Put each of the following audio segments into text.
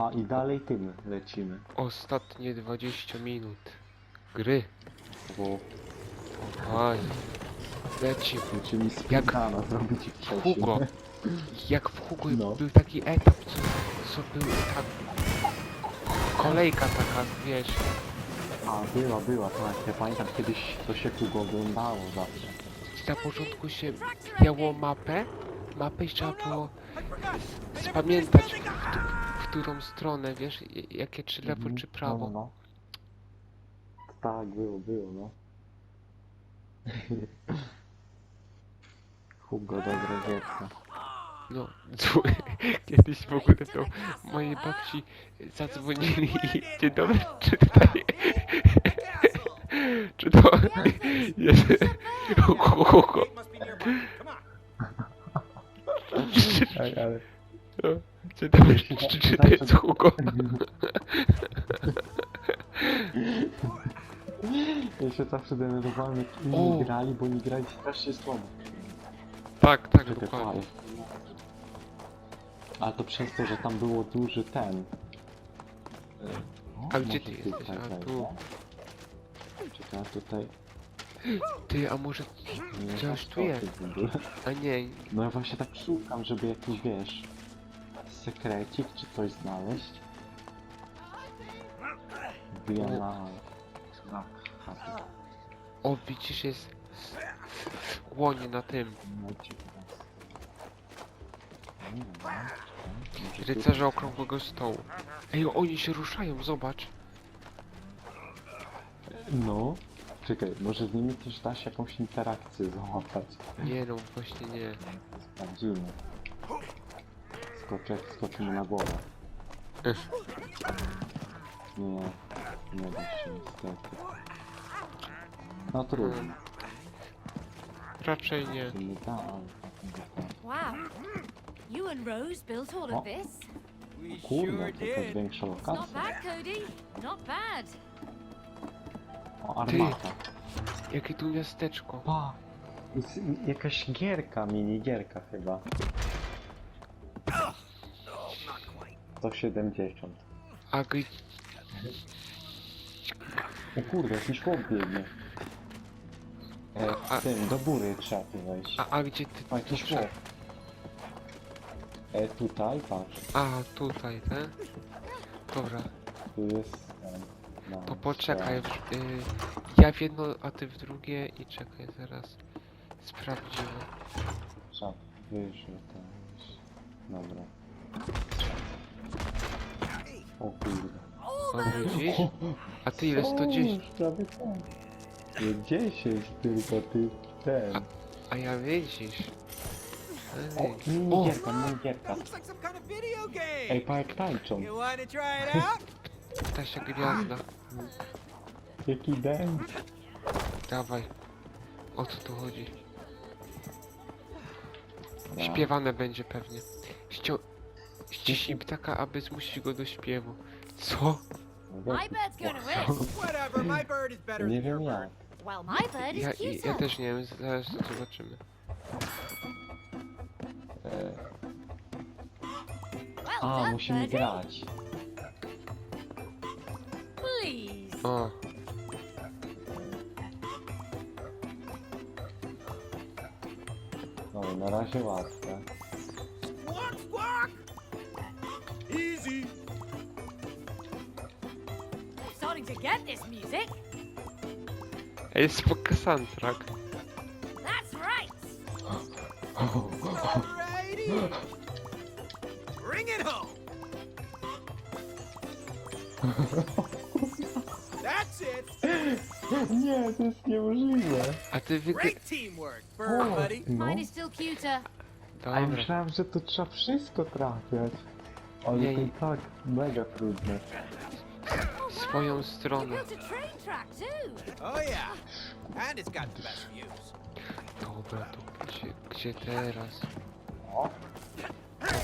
A i dalej tym lecimy. Ostatnie 20 minut. Gry. Bo Fajnie. Lecimy. musimy speedruna zrobić w. Hugo. Jak w Hugo No. był taki etap, co, co był tak... Kolejka taka, wiesz. A, była, była, tak. Ja pamiętam kiedyś to się Hugo oglądało zawsze. Na początku się miało mapę, mapę i trzeba było spamiętać, którą stronę, wiesz, jakie czy lewo, Mhm. czy prawo. No, no, no. Tak, było, było, no. Hugo, dobra gierka. No. Kiedyś w ogóle to mojej babci zadzwonili i dzień dobry, czy tutaj... Czy to jest Hugo? Ej, ale... Dzień dobry, czy, czy to jest Hugo? Ja się zawsze denerwowałem jak O. inni grali, bo oni grali strasznie słabo. Tak, tak, Czekaj, dokładnie. Ale to przez to, że tam było duży ten. O, A gdzie ty jesteś? tutaj A, wejdę. tu. Czekaj, tutaj. Ty, a może... Nie Coś masz tu jest. koty w ogóle. A nie, No ja właśnie tak szukam, żeby jakiś, wiesz, sekrecik czy coś znaleźć. Wbijam na... na chatę. o widzisz, jest... Łonie na tym. No ciekawe. Nie wiem, no, czekaj, może tu- Rycerze okrągłego stołu. Ej, oni się ruszają, zobacz. No. Czekaj, może z nimi też da się jakąś interakcję załapać. Nie no, właśnie nie. Sprawdzimy. Skoczek, skoczymy na głowę. Nie, nie da się niestety. No trudno. Raczej nie. Nie da, ale tak nie. Wow. You and Rose built all of this? Kurde, to jakaś większa Not lokacja. bad, Cody. Not bad. O, armata. Jakie tu miasteczko. Pa! Jest jakaś gierka, mini gierka chyba. 170. A gry... O kurde, jakiś chłop biegnie. E, A- w tym, do góry trzeba tu wejść. A, a gdzie ty... O, jakiś chłop. E, tutaj, patrz. A, tutaj, te? Dobra, Tu jest ten, no, to poczekaj. w- Y, ja w jedno, a ty w drugie i czekaj, zaraz sprawdzimy. Trzeba to jest... Dobra. O kurde. O, widzisz? A ty ile? 110? O, prawie tak. Nie 10 tylko ty ten. A ja widzisz? O, Ej. mini O, gierka, mini gierka. Looks like some kind of video game. Ej, pa jak tańczą. You want to try it out? ptasia gwiazda. Jaki dance. Dawaj. O co tu chodzi? No. Śpiewane będzie pewnie. Ścio... Ściśnij ptaka, aby zmusić go do śpiewu. Co? No My wiesz, bird's gonna win. Whatever, my bird is better Nie than your wiem jak. bird. Well, my bird is Ja, cuter. ja też nie wiem, zaraz zobaczymy. E, Well a, done, musimy birdie. grać. Please. O, No, na razie łatwe. To get this music. Ej, spoko soundtrack. That's right. Alrighty. Bring it home. That's it. Nie, to jest niemożliwe. A ty wygra... Great teamwork, bird O, buddy. no. Mine is still cuter. A ja Dobra. myślałem, że to trzeba wszystko trafiać. Ale Nie, to i tak mega trudne. Swoją stronę. Oh. Dobra, to gdzie, gdzie teraz? O,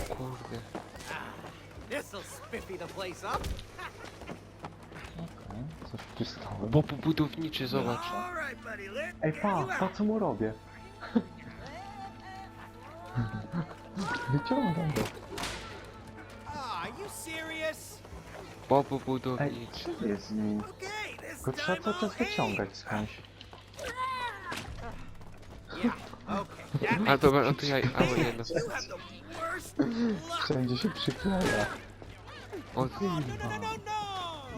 kurde. Up. okej, coś przystałem. Bob budowniczy, zobacz. Ej, pa, pa co mu robię? Wyciągam go. Ah, Are you serious? Bobu Ej, budowniczy. co jest z nim? Tylko trzeba to czas wyciągać skądś. A dobra, no to ja... A, bo no. Luck. Wszędzie się przykleja. O.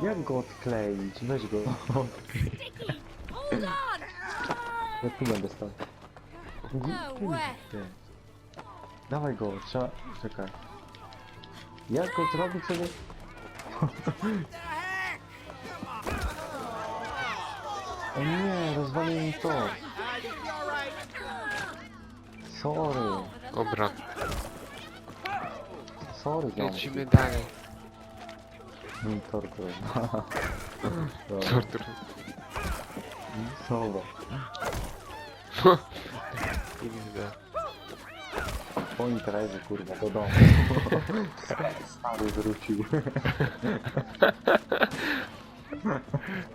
Jak go odkleić? Weź go. Hold on! Ja tu będę stał. No way! Ty. Dawaj go, trzeba... Czekaj. Jak go zrobić sobie? O nie, rozwalił mi to. Sorry. Dobra, Sorry, ziom. lecimy dalej. Mm, Tortur. Dobra. Tortur. Dobra. Kurde. Po imprezie, kurwa, do domu. Stary wrócił.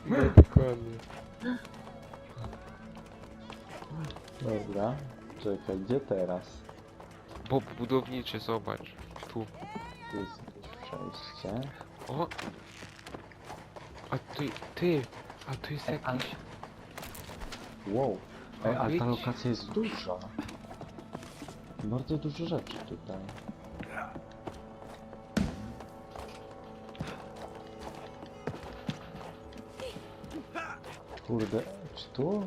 No dokładnie. Dobra. Czekaj, gdzie teraz? Bob budowniczy, zobacz. Tu. Tu jest jakieś przejście. O! A ty, ty! A tu jest Ej, ale- jakiś... Wow. Ej, A ale ta lokacja jest duża. Bardzo dużo rzeczy tutaj. Kurde, czy tu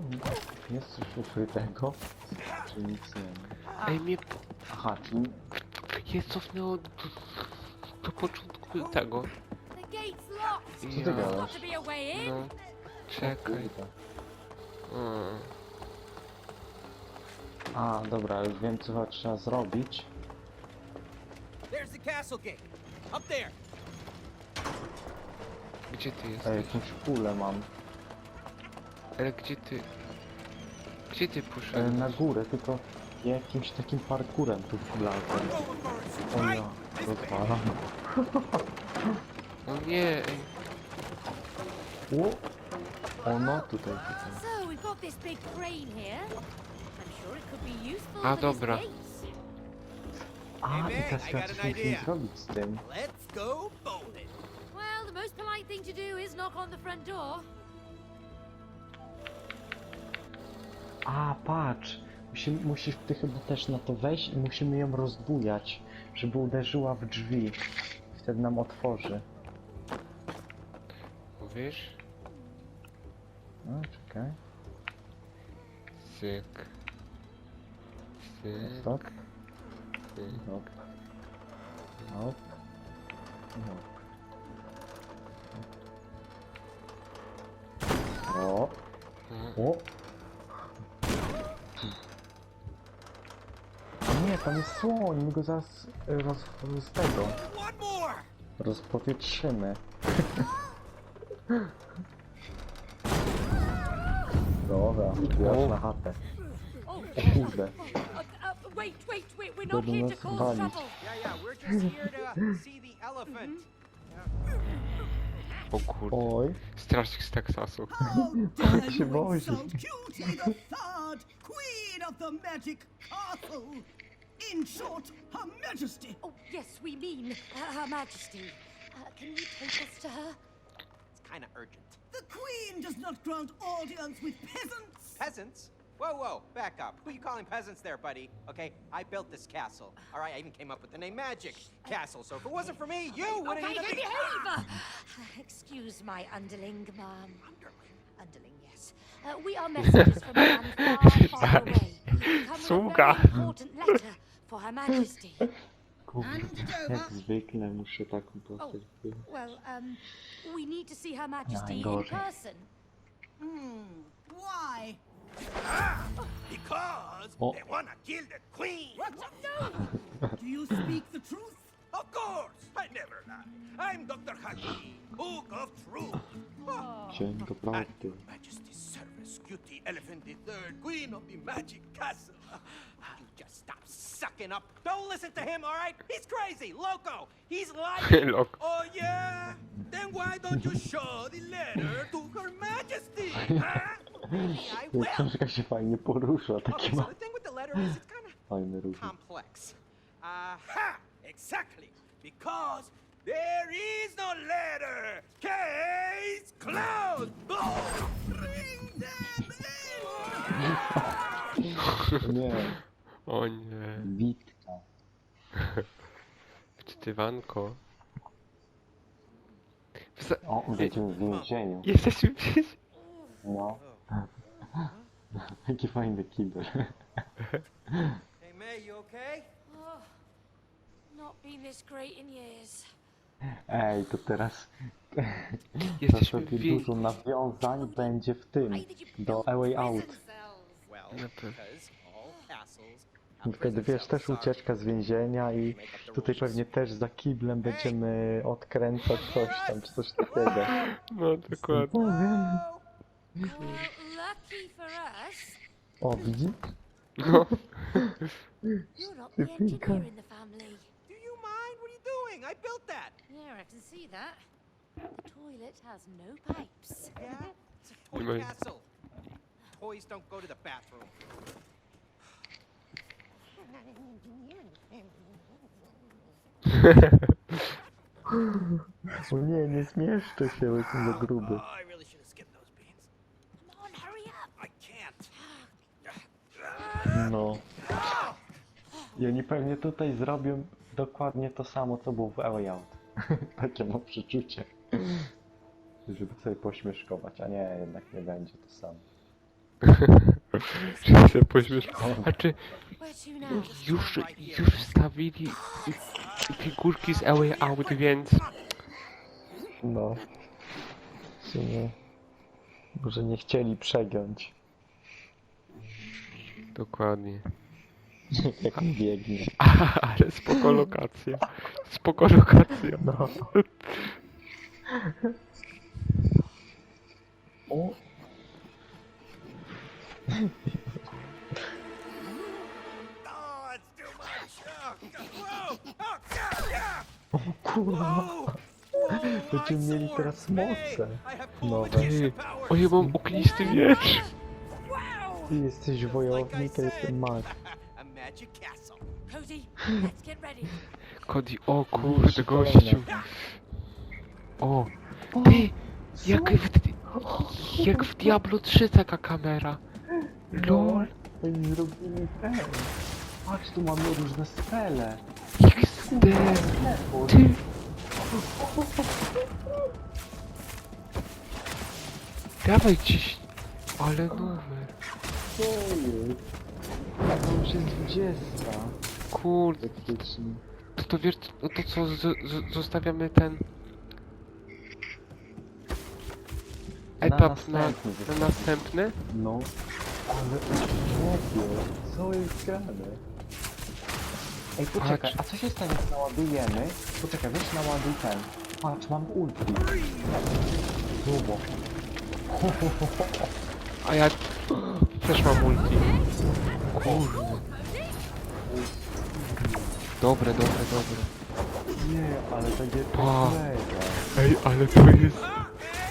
jest coś ukrytego? Czy nic nie ma? Ej, mnie... Aha, czyli... Jest cofnęło do, do początku tego. Co ty Ja... Gadasz? No... Czekaj. Kurde. A, dobra, już wiem co trzeba zrobić. There's the castle gate. Up there. Gdzie ty Ej, jesteś? jakąś kulę mam. Ale gdzie ty... Gdzie ty E, poszedłeś? na górę, tylko jakimś takim parkurem tu wlazłem. Go. O ja, Right. This way. rozwalam. O nie, ej. O! O no, tutaj, tutaj. So, we've got this big crane here. A, dobra. A, i teraz got coś musimy zrobić z tym. Let's go bowling. Well, the most polite thing to do is knock on the front door. A, patrz! Musi, musisz ty chyba też na to wejść i musimy ją rozbujać, żeby uderzyła w drzwi. Wtedy nam otworzy. Mówisz? No, czekaj. Syk. Hop. Hop. Hop. O, o. Nie, tam jest słoń, my go zaraz roz, z tego rozpowietrzymy. Dobra, ja na chatę. O kurde. Wait, wait, wait, we're not here to nas cause walić. trouble. Yeah, yeah. We're just here to see the elephant. O kurde. Oj, Strażnik z Teksasu. How Tak dare się you wozi. insult Cutie the Third, Queen of the Magic Castle! In short, Her Majesty! Oh, yes, we mean uh, Her Majesty. Uh, can you take us to her? It's kind of urgent. The Queen does not grant audience with peasants! Peasants? Whoa, whoa, back up. Who are you calling peasants there, buddy? Okay, I built this castle. All right, I even came up with the name Magic Castle. So if it wasn't for me, you wouldn't Okay, even then be. behave! Excuse my underling, ma'am. Underling, Underling, yes. Uh, we are messengers from a land far, far away. We come with a very important letter for Her Majesty. kurde, jak zwykle muszę taką postać wyjąć. Well, um, we need to see Her Majesty in person. Hmm, why? Because Oh. they want to kill the queen. Do you speak the truth? Of course, I never lie. I'm Dr. Hakim, Book of Truth. Dzień do At prawdy. your Majesty's service, Cutie Elephant the third, Queen of the Magic Castle. You just stop sucking up. Don't listen to him, all right? He's crazy, loco. He's lying. Loco. Oh, yeah? Then why don't you show the letter to Her Majesty? Huh? Will. Książka się fajnie porusza, Okay, takie so ma the thing with the letter is it's kind of fajny ruch. complex. Aha! Exactly! Because There is no letter. Case closed. Oh. Bring them in! Nie, O nie. Witka. Wczytywanko. W O, będziemy w więzieniu. Jesteśmy gdzieś. No. Jaki fajny kibel. Hey, May, you okay? Oh, not been this great in years. Ej, to teraz to Jesteśmy sobie dużo nawiązań będzie w tym, do A Way Out. Well, Na pewno. because all castles have Wtedy prison wiesz, też ucieczka z więzienia i tutaj pewnie też za kiblem będziemy odkręcać coś tam, czy coś takiego. No dokładnie. Us, O, widzisz? No. you're not the engineer in the family. Do you mind? What are you doing? I built that. Yeah, I can see that. The toilet has no pipes. Yeah? It's a toy You castle. Toys don't go to the bathroom. O nie, nie zmieszczę się, bo jestem za gruby. I really No. I oni pewnie tutaj zrobią dokładnie to samo, co było w A Way Out. Takie mam przeczucie. Żeby sobie pośmieszkować, a nie, jednak nie będzie to samo. Czy się pośmiesz? A czy już, już wstawili figurki z A Way Out, więc... No. W sumie... Może nie chcieli przegiąć, Dokładnie. jak biegnie. Ale spoko lokacja. Spoko lokacja. No. O, Oh. Oh. Oh. Yeah. kurwa. Będziemy my mieli teraz moce nowe. O ja mam ognisty miecz. Ty jesteś wojownik, a jestem mag. A magic castle. Cody, o kurde, gościu. O, ty, jak w, jak w Diablo 3 taka kamera. LOL, Oni zrobili ten. Patrz, tu mamy różne spele. XD, ty. Dawaj dziś, ale numer. Co jest? To już jest 20. Kurde, Praktycznie. to, to wiesz, no to co, z, z, zostawiamy ten... Etap na, następny na zostawimy. następny? No. Ale chłopie, co jest grane? Ej, poczekaj, Patrz. a co się stanie, jak naładujemy? Poczekaj, weź naładuj ten. Patrz, mam ulti. Zobacz. A ja też mam multi. Kurde. Dobre, dobre, dobre. Nie, ale takie Pa. mega. Ej, ale to jest...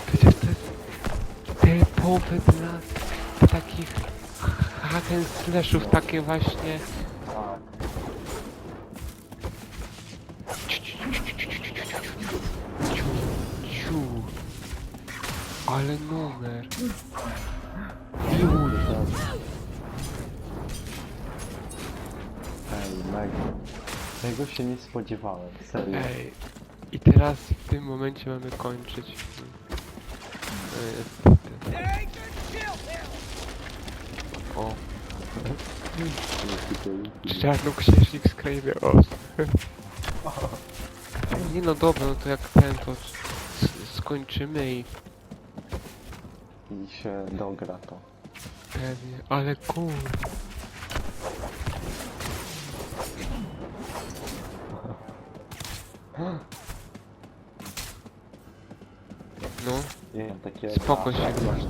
Przecież to jest typowe dla, dla takich hack and slashów, takie właśnie... Tak. Ciu, ciu. Ale numer. Tego się nie spodziewałem, serio. Ej. I teraz w tym momencie mamy kończyć. No chill there. O, czarnoksiężnik z krainy Oz. Nie no dobra, no to jak ten to s- skończymy i I się dogra to. pewnie, ale kur... No, Nie wiem, takie... Spoko się Tak, masz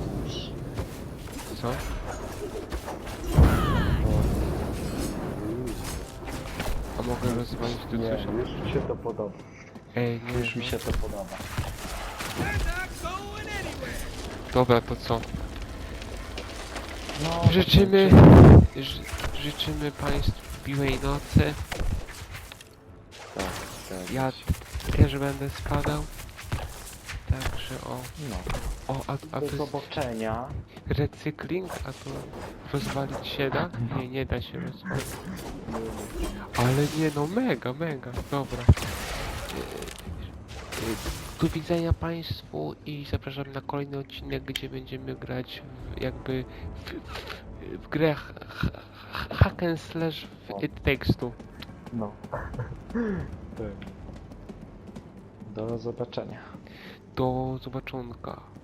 co? A mogę rozwalić tu Nie, coś? już mi się to podoba. Ej, nie, Już mi się to podoba. Dobra, to co? No, Życzymy, ży, życzymy Państwu miłej nocy. Ja też będę spadał. Także o, No. o, a, a Do to jest zobaczenia. recykling, a to rozwalić się da? Nie, nie da się rozwalić. Ale nie no, mega, mega, dobra. Yy, yy, Do widzenia Państwu i zapraszam na kolejny odcinek, gdzie będziemy grać w, jakby w, w, w grę h- h- hack and slash w It Takes Two. No. Do zobaczenia. Do zobaczonka.